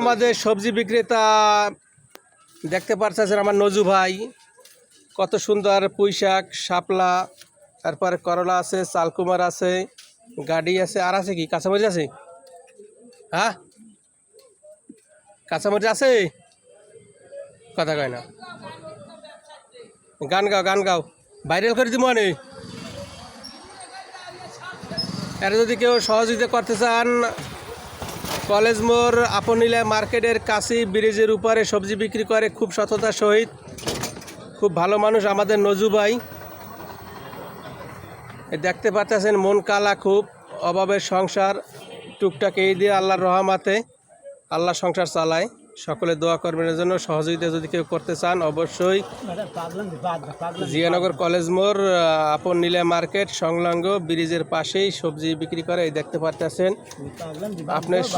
আমাদের সবজি বিক্রেতা দেখতে পাচ্ছেন আমার নজু ভাই। কত সুন্দর পুঁই শাক শাপলা, তারপরে করলা আছে, চালকুমার আছে, গাডি আছে, আর আছে কি? কাঁচামরিচ আছে? হ্যাঁ? কাঁচামরিচ আছে? কথা কয় না। গান গাও গান গাও। ভাইরাল করে দিব মানে এর যদি কেউ সহযোগিতা করতে চান কলেজ মোড় আপনিলা মার্কেটের কাছে ব্রিজের উপরে সবজি বিক্রি করে খুব সততার সহিত। খুব ভালো মানুষ আমাদের নজু ভাই। দেখতে পাচ্ছেন মন কালা খুব, অভাবের সংসার, টুকটাক এই দিয়ে আল্লাহর রহমাতে আল্লাহ সংসার চালায়। সকলে দোয়া করবেন এর জন্য। সহযোগিতা যদি কেউ করতে চান অবশ্যই। জিয়ানগর কলেজ মোড় আপন নীলা মার্কেট সংলগ্ন ব্রিজের পাশেই সবজি বিক্রি করে এই দেখতে পারতেছেন। আপনি স-